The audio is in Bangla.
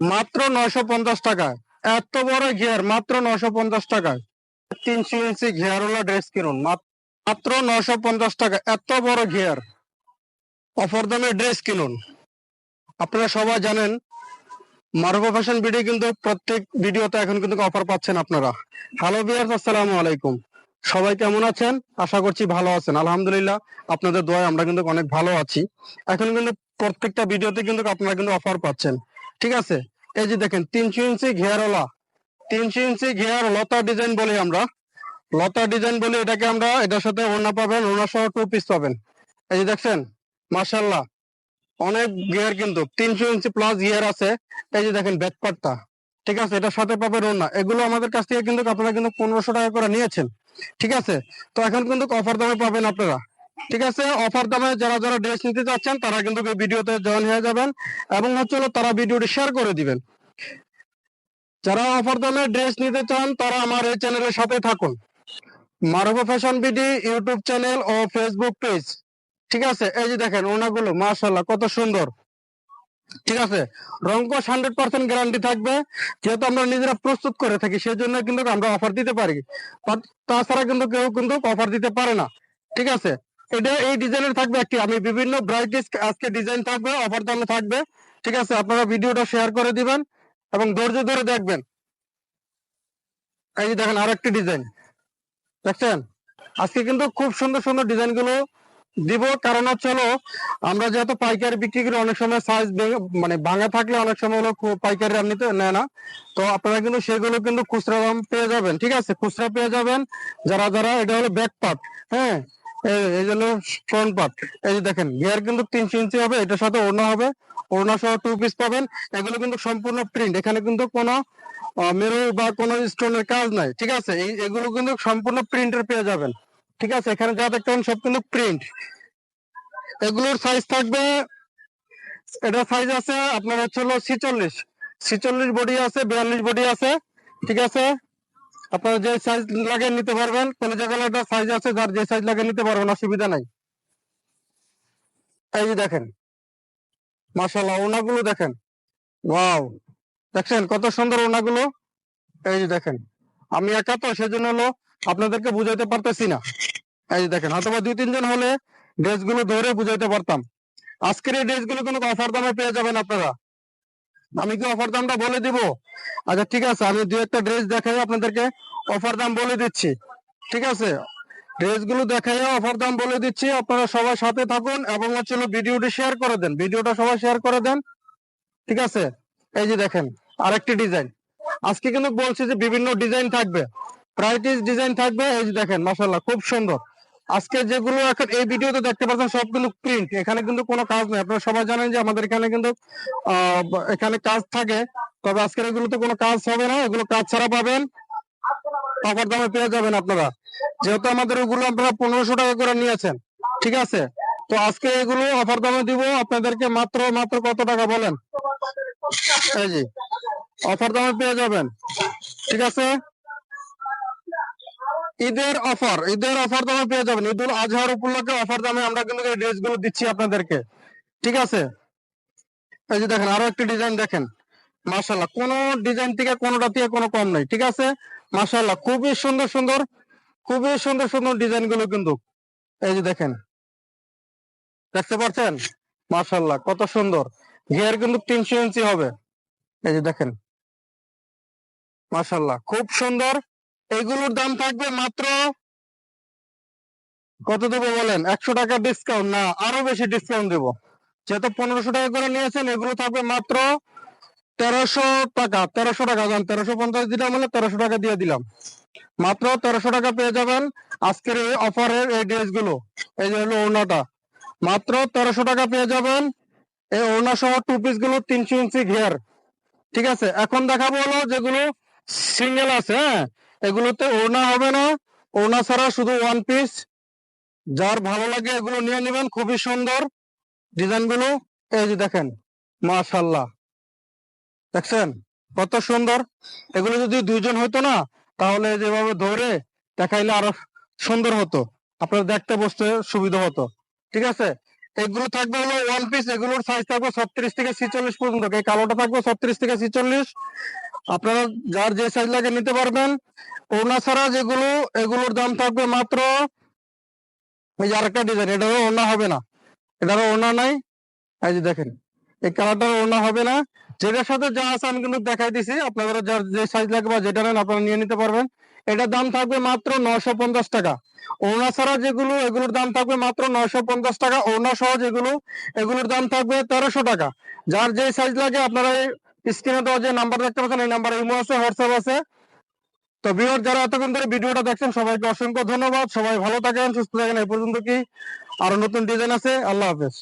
মাত্র নয়শো পঞ্চাশ টাকায় এত বড় ঘের মাত্র নয়শো পঞ্চাশ টাকায় তিনশো ইঞ্চি ঘেরওয়ালা ড্রেস কিনুন। মাত্র নয়শো পঞ্চাশ টাকা, এত বড় ঘের অফার দামে ড্রেস কিনুন। আপনারা সবাই জানেন, মারুফা ফ্যাশন ভিডিও কিন্তু প্রত্যেক ভিডিওতে এখন কিন্তু অফার পাচ্ছেন আপনারা। হ্যালো বিয়ার্স আসসালামু আলাইকুম। সবাই কেমন আছেন? আশা করছি ভালো আছেন। আলহামদুলিল্লাহ, আপনাদের দোয়ায় আমরা কিন্তু অনেক ভালো আছি। এখন কিন্তু প্রত্যেকটা ভিডিওতে কিন্তু আপনারা কিন্তু অফার পাচ্ছেন। ঠিক আছে? এই যে দেখেন, তিনশো ইঞ্চি ঘেয়ারওয়ালা তিনশো ইঞ্চি ঘেয়ার লতা ডিজাইন বলি আমরা। লতা ডিজাইন বলি এটাকে আমরা, এটার সাথে ওড়না পাবেন, ওড়না সহ টু পিস পাবেন। এই যে দেখছেন? মার্শাল্লাহ অনেক গিয়ার কিন্তু, তিনশো ইঞ্চি প্লাস গিয়ার আছে। এই যে দেখেন ব্যাকপার্টটা ঠিক আছে? এটার সাথে পাবেন ওড়না। এগুলো আমাদের কাছ থেকে কিন্তু আপনারা কিন্তু পনেরোশো টাকা করে নিয়েছেন। ঠিক আছে? তো এখন কিন্তু অফার দামে পাবেন আপনারা। ঠিক আছে অফার দামে যারা যারা ড্রেস নিতে চাচ্ছেন, তারা কিন্তু ভিডিওতে জয়েন হয়ে যাবেন এবং হচ্ছে তারা ভিডিওটি শেয়ার করে দিবেন। যারা অফার দামে ড্রেস নিতে চান, তারা আমার এই চ্যানেলের সাথে থাকুন। Marufa fashion BD YouTube channel ও ফেসবুক পেজ ঠিক আছে, এই যে দেখেন ওনাগুলো মাশাল্লাহ কত সুন্দর। ঠিক আছে রঙ্কশ হান্ড্রেড পার্সেন্ট গ্যারান্টি থাকবে। যেহেতু আমরা নিজেরা প্রস্তুত করে থাকি সেই জন্য কিন্তু আমরা অফার দিতে পারি। তাছাড়া কিন্তু কেউ কিন্তু অফার দিতে পারে না। ঠিক আছে এটা এই ডিজাইনের থাকবে একটি। আমি বিভিন্ন ভ্যারাইটিস আজকে ডিজাইন থাকবে অফার দামে থাকবে। ঠিক আছে, আপনারা ভিডিওটা শেয়ার করে দিবেন এবং ধৈর্য ধরে দেখবেন। এই দেখেন আর একটি ডিজাইন দেখছেন? আজকে কিন্তু খুব সুন্দর সুন্দর ডিজাইনগুলো দিব। কারণ হচ্ছে হলো, আমরা যেহেতু পাইকারি বিক্রি করি, অনেক সময় সাইজ মানে ভাঙা থাকলে অনেক সময় হলো পাইকারি আর নিতে নেয় না। তো আপনারা কিন্তু সেগুলো কিন্তু খুচরা দাম পেয়ে যাবেন। ঠিক আছে, খুচরা পেয়ে যাবেন। যারা যারা, এটা হলো ব্যাক পার্ট হ্যাঁ? এই- হলো ফ্রন্ট পার্ট এই যে দেখেন গিয়ার কিন্তু তিনশো ইঞ্চি হবে, এটার সাথে ওড়না হবে, ওড়না সহ টু পিস পাবেন, এগুলো কিন্তু সম্পূর্ণ প্রিন্ট এখানে কিন্তু কোনো মেরু বা কোনো স্টোনের কাজ নাই, ঠিক আছে? এই, এগুলো কিন্তু সম্পূর্ণ প্রিন্টের পেয়ে যাবেন, ঠিক আছে? এখানে যা দেখতে পাবেন সব কিন্তু প্রিন্ট এগুলোর সাইজ থাকবে এটা সাইজ আছে, আপনার হচ্ছে হলো ছিচল্লিশ ছিচল্লিশ বডি আছে, বিয়াল্লিশ বডি আছে, ঠিক আছে? আপনারা যে সাইজ লাগে নিতে পারবেন কোন জায়গায় একটা সাইজ আছে, যার যে সাইজ লাগে নিতে পারবেন, অসুবিধা নাই। এই যে দেখেন মাশাল্লাহ ওনাগুলো দেখেন। ওয়াও দেখছেন কত সুন্দর ওনাগুলো? এই যে দেখেন, আমি একা তো, সেজন্য হলো আপনাদেরকে বুঝাইতে পারতেছি না। এই যে দেখেন, অথবা দুই, তিনজন হলে ড্রেসগুলো ধরে বুঝাইতে পারতাম। আজকের এই ড্রেসগুলো কোনো অফার দামে পেয়ে যাবেন আপনারা। আমি কি অফার দামটা বলে দিব? আচ্ছা ঠিক আছে, আমি দু একটা ড্রেস দেখাই আপনাদেরকে। অফার দাম বলে দিচ্ছি। ঠিক আছে? ড্রেসগুলো দেখাই অফার দাম বলে দিচ্ছি। আপনারা সবাই সাথে থাকুন এবং হচ্ছে হলো ভিডিওটি শেয়ার করে দেন। ভিডিওটা সবাই শেয়ার করে দেন। ঠিক আছে? এই যে দেখেন, আরেকটি ডিজাইন আজকে কিন্তু বলছি যে বিভিন্ন ডিজাইন থাকবে। ভ্যারাইটিস ডিজাইন থাকবে। এই যে দেখেন মাশাল্লাহ খুব সুন্দর। আজকে যেগুলো এখন এই ভিডিওতে দেখতে পাচ্ছেন সবগুলো প্রিন্ট এখানে কিন্তু কোনো কাজ নেই। আপনারা সবাই জানেন যে আমাদের এখানে কিন্তু এখানে কাজ থাকে, তবে আজকের এগুলোতে কোনো কাজ হবে না। এগুলো কাজ ছাড়া পাবেন। অফার দামে পেয়ে যাবেন আপনারা। যেহেতু আমাদের ওগুলো আপনারা পনেরোশো টাকা করে নিয়েছেন, ঠিক আছে? তো আজকে এগুলো অফার দামে দিব। আপনাদেরকে মাত্র মাত্র কত টাকা বলেন? অফার দামে পেয়ে যাবেন, ঠিক আছে? ঈদের অফার ঈদের অফার তো দামে পেয়ে যাবেন। ঈদুল আজহার উপলক্ষে অফার দামে আমরা কিন্তু এই ড্রেসগুলো দিচ্ছি আপনাদেরকে। ঠিক আছে? এই যে দেখেন, আরও একটি ডিজাইন দেখেন। মাশাল্লাহ কোন ডিজাইন থেকে কোনোটা থেকে কোনো কম নাই, ঠিক আছে? মাশাল্লাহ খুবই সুন্দর সুন্দর, খুবই সুন্দর সুন্দর ডিজাইনগুলো কিন্তু। এই যে দেখেন, দেখতে পাচ্ছেন? মাশাল্লাহ কত সুন্দর। ঘের কিন্তু তিনশো ইঞ্চি হবে। এই যে দেখেন মাশাল্লাহ খুব সুন্দর। এগুলোর দাম থাকবে মাত্র কত দেবো বলেন? একশো টাকা ডিসকাউন্ট না, আরও বেশি ডিসকাউন্ট দেবো। যেহেতু পনেরোশো টাকা করে নিয়েছেন, এগুলো থাকবে মাত্র তেরোশো টাকা তেরোশো টাকা যান তেরোশো পঞ্চাশ দিলাম হলে তেরোশো টাকা দিয়ে দিলাম। মাত্র তেরোশো টাকা পেয়ে যাবেন আজকের এই অফারের এই ড্রেসগুলো। এই যে হলো ওড়নাটা। মাত্র তেরোশো টাকা পেয়ে যাবেন এই ওড়না সহ টু পিসগুলো তিনশো ইঞ্চি ঘের। ঠিক আছে? এখন দেখাবো হলো যেগুলো সিঙ্গেল আছে হ্যাঁ? এগুলোতে ওড়না হবে না। ওড়না ছাড়া শুধু ওয়ান পিস যার ভালো লাগে এগুলো নিয়ে নেবেন, খুবই সুন্দর ডিজাইনগুলো এই যে দেখেন, মাশাল্লাহ। দেখছেন? কত সুন্দর। এগুলো যদি দুইজন হতো না, তাহলে যেভাবে ধরে দেখাইলে আরও সুন্দর হতো। আপনার দেখতে বসতে সুবিধা হতো। ঠিক আছে? এগুলো থাকবে হলো ওয়ান পিস এগুলোর সাইজ থাকবে ছত্রিশ থেকে ছিচল্লিশ পর্যন্ত। এই কালোটা থাকবে ছত্রিশ থেকে ছিচল্লিশ। আপনারা যার যে সাইজ লাগে নিতে পারবেন। ওনা ছাড়া যেগুলো, এগুলোর দাম থাকবে মাত্র এই যে আরেকটা ডিজাইন এটারও ওনা হবে না। এটারও ওনা নাই। এই যে দেখেন, এই কালারটার ওনা হবে না। যেটার সাথে যা আছে আমি কিন্তু দেখাই দিছি। আপনারা যার যে সাইজ লাগবে বা যেটা নেন আপনারা নিয়ে নিতে পারবেন। এটার দাম থাকবে মাত্র নশো পঞ্চাশ টাকা। ওনা ছাড়া যেগুলো, এগুলোর দাম থাকবে মাত্র নশো পঞ্চাশ টাকা। ওনা সহ যেগুলো, এগুলোর দাম থাকবে তেরোশো টাকা। যার যে সাইজ লাগে আপনারা স্ক্রিনে দেওয়া যে নাম্বার দেখতে পাচ্ছেন, এই নাম্বারে ইমো আছে, হোয়াটসঅ্যাপ আছে। তো ভিউয়ার, যারা এতক্ষণ ধরে ভিডিওটা দেখছেন, সবাইকে অসংখ্য ধন্যবাদ। সবাই ভালো থাকেন, সুস্থ থাকেন, এই পর্যন্ত কি আরও নতুন ডিজাইন আছে। আল্লাহ হাফেজ।